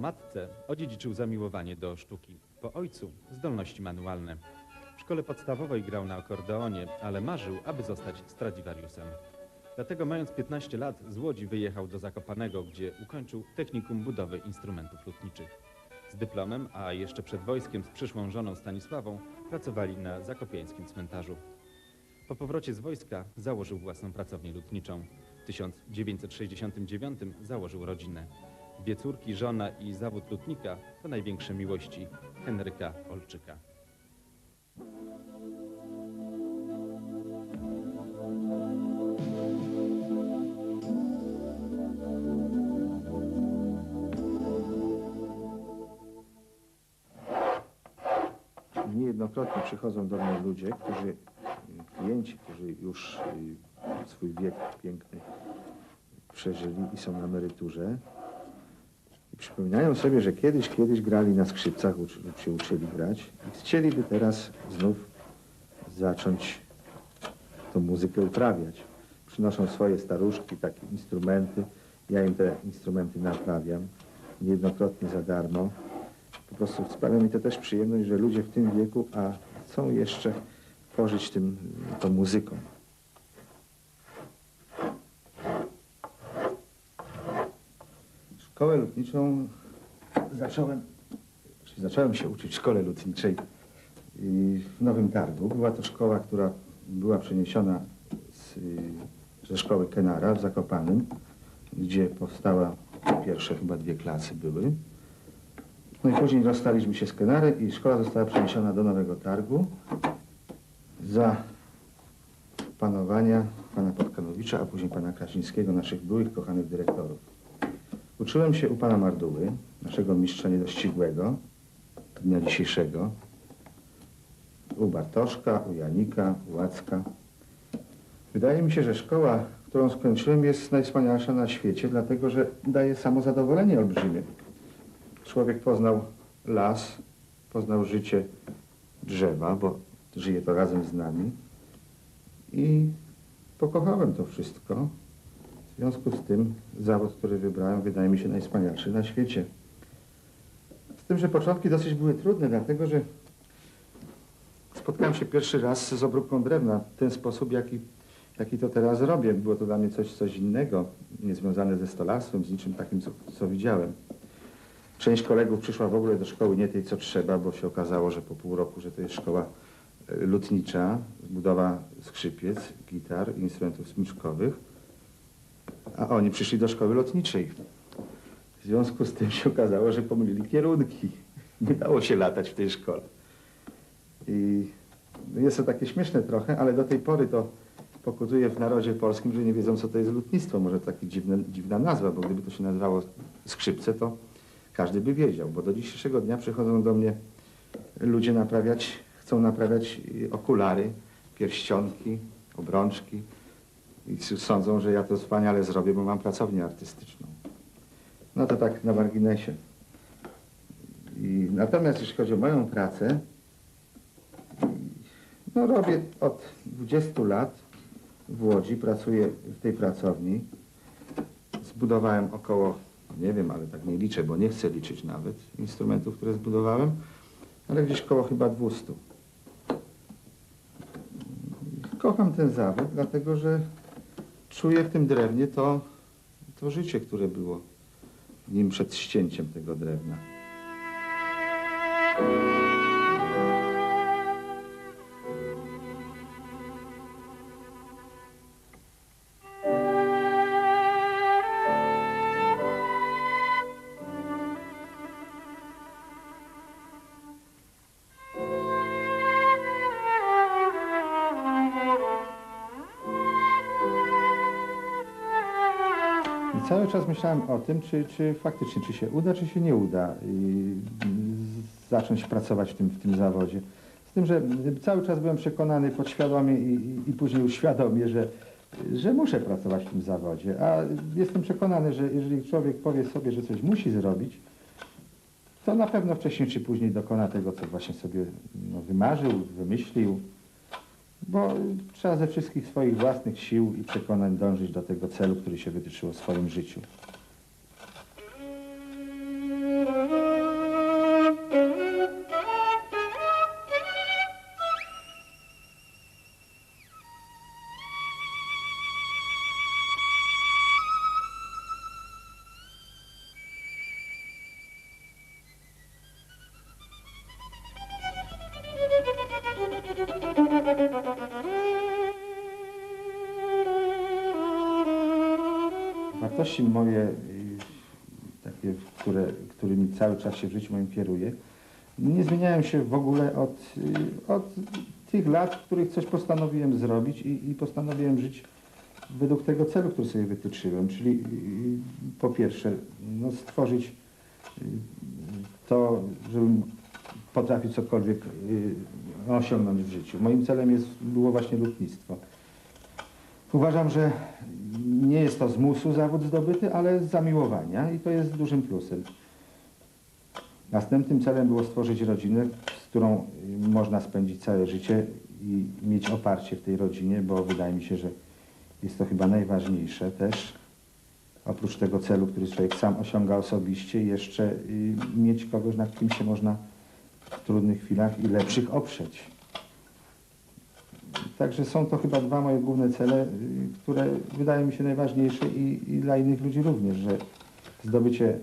matce odziedziczył zamiłowanie do sztuki. Po ojcu zdolności manualne. W szkole podstawowej grał na akordeonie, ale marzył, aby zostać Stradivariusem. Dlatego mając 15 lat z Łodzi wyjechał do Zakopanego, gdzie ukończył technikum budowy instrumentów lutniczych. Z dyplomem, a jeszcze przed wojskiem z przyszłą żoną Stanisławą, pracowali na zakopiańskim cmentarzu. Po powrocie z wojska założył własną pracownię lutniczą. W 1969 założył rodzinę. Dwie córki, żona i zawód lutnika to największe miłości Henryka Olczyka. Niejednokrotnie przychodzą do mnie ludzie, którzy, klienci, którzy już y, swój wiek piękny przeżyli i są na emeryturze. Przypominają sobie, że kiedyś, kiedyś grali na skrzypcach uczy, się uczyli grać i chcieliby teraz znów zacząć tą muzykę uprawiać. Przynoszą swoje staruszki, takie instrumenty. Ja im te instrumenty naprawiam, niejednokrotnie za darmo. Po prostu sprawia mi to też przyjemność, że ludzie w tym wieku, a chcą jeszcze tworzyć tym, tą muzyką. Szkołę lutniczą zacząłem, czyli zacząłem się uczyć w szkole lutniczej y, w Nowym Targu. Była to szkoła, która była przeniesiona z, y, ze szkoły Kenara w Zakopanym, gdzie powstała pierwsze chyba dwie klasy były. No i później rozstaliśmy się z Kenary i szkoła została przeniesiona do Nowego Targu za panowania pana Podkanowicza, a później pana Krasińskiego, naszych byłych kochanych dyrektorów. Uczyłem się u pana Marduły, naszego mistrza niedościgłego, dnia dzisiejszego, u Bartoszka, u Janika, u Łacka. Wydaje mi się, że szkoła, którą skończyłem, jest najwspanialsza na świecie, dlatego że daje samozadowolenie olbrzymie. Człowiek poznał las, poznał życie drzewa, bo żyje to razem z nami. I pokochałem to wszystko. W związku z tym zawód, który wybrałem, wydaje mi się najwspanialszy na świecie. Z tym, że początki dosyć były trudne, dlatego że spotkałem się pierwszy raz z obróbką drewna w ten sposób, jaki, jaki to teraz robię. Było to dla mnie coś, coś innego, niezwiązane ze stolarstwem, z niczym takim, co, co widziałem. Część kolegów przyszła w ogóle do szkoły nie tej, co trzeba, bo się okazało, że po pół roku, że to jest szkoła e, lutnicza, budowa skrzypiec, gitar, instrumentów smyczkowych, a oni przyszli do szkoły lotniczej. W związku z tym się okazało, że pomylili kierunki. Nie dało się latać w tej szkole. I jest to takie śmieszne trochę, ale do tej pory to pokutuje w narodzie polskim, że nie wiedzą, co to jest lutnictwo. Może taka dziwna, dziwna nazwa, bo gdyby to się nazywało skrzypce, to każdy by wiedział, bo do dzisiejszego dnia przychodzą do mnie ludzie naprawiać, chcą naprawiać okulary, pierścionki, obrączki i sądzą, że ja to wspaniale zrobię, bo mam pracownię artystyczną. No to tak na marginesie. I natomiast jeśli chodzi o moją pracę, no robię od 20 lat w Łodzi, pracuję w tej pracowni. Zbudowałem około, nie wiem, ale tak nie liczę, bo nie chcę liczyć nawet instrumentów, które zbudowałem, ale gdzieś koło chyba 200. Kocham ten zawód, dlatego że czuję w tym drewnie to, to życie, które było w nim przed ścięciem tego drewna. Cały czas myślałem o tym, czy, czy faktycznie, czy się uda, czy się nie uda i zacząć pracować w tym, w tym zawodzie. Z tym, że cały czas byłem przekonany podświadomie i, i, i później uświadomie, że, że muszę pracować w tym zawodzie. A jestem przekonany, że jeżeli człowiek powie sobie, że coś musi zrobić, to na pewno wcześniej czy później dokona tego, co właśnie sobie no, wymarzył, wymyślił. Bo trzeba ze wszystkich swoich własnych sił i przekonań dążyć do tego celu, który się wytyczyło w swoim życiu. Wartości moje, y, takie, które, którymi cały czas się w życiu moim kieruję, nie zmieniają się w ogóle od, y, od tych lat, w których coś postanowiłem zrobić i, i postanowiłem żyć według tego celu, który sobie wytyczyłem, czyli y, po pierwsze no, stworzyć to, żebym potrafił cokolwiek osiągnąć w życiu. Moim celem jest, było właśnie lotnictwo. Uważam, że nie jest to z musu zawód zdobyty, ale z zamiłowania i to jest dużym plusem. Następnym celem było stworzyć rodzinę, z którą y, można spędzić całe życie i mieć oparcie w tej rodzinie, bo wydaje mi się, że jest to chyba najważniejsze też. Oprócz tego celu, który człowiek sam osiąga osobiście, jeszcze y, mieć kogoś, nad kim się można w trudnych chwilach i lepszych oprzeć. Także są to chyba dwa moje główne cele, y, które wydają mi się najważniejsze i, i dla innych ludzi również, że zdobycie mm,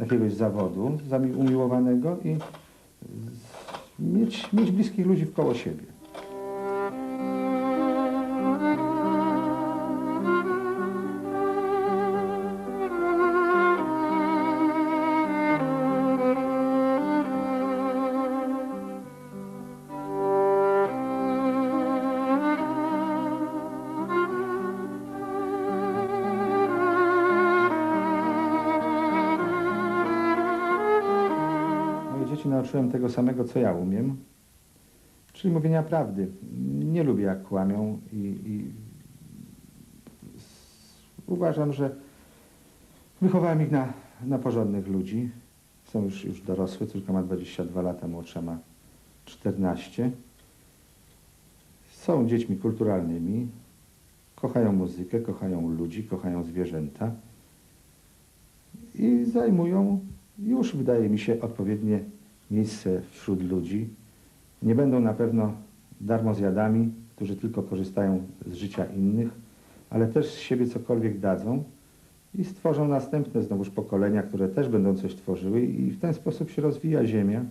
jakiegoś zawodu umiłowanego i mieć, mieć bliskich ludzi wkoło siebie. Dzieci nauczyłem tego samego, co ja umiem, czyli mówienia prawdy. Nie lubię, jak kłamią i, i uważam, że wychowałem ich na, na porządnych ludzi. Są już, już dorosłe, córka ma 22 lata, młodsza ma 14. Są dziećmi kulturalnymi, kochają muzykę, kochają ludzi, kochają zwierzęta i zajmują już, wydaje mi się, odpowiednie miejsce wśród ludzi. Nie będą na pewno darmozjadami, którzy tylko korzystają z życia innych, ale też z siebie cokolwiek dadzą i stworzą następne znowuż pokolenia, które też będą coś tworzyły i w ten sposób się rozwija Ziemia.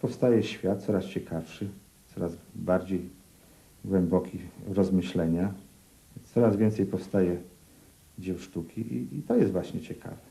Powstaje świat coraz ciekawszy, coraz bardziej głęboki rozmyślenia. Coraz więcej powstaje dzieł sztuki i, i to jest właśnie ciekawe.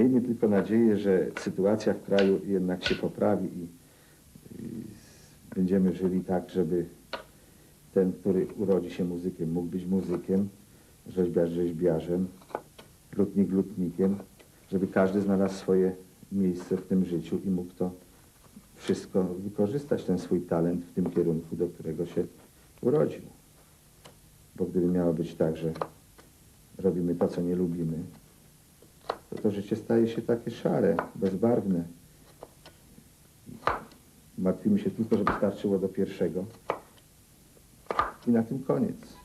Miejmy tylko nadzieję, że sytuacja w kraju jednak się poprawi i, będziemy żyli tak, żeby ten, który urodzi się muzykiem, mógł być muzykiem, rzeźbiarz rzeźbiarzem, lutnik lutnikiem, żeby każdy znalazł swoje miejsce w tym życiu i mógł to wszystko wykorzystać, ten swój talent w tym kierunku, do którego się urodził. Bo gdyby miało być tak, że robimy to, co nie lubimy, to życie staje się takie szare, bezbarwne. Martwimy się tylko, żeby starczyło do pierwszego. I na tym koniec.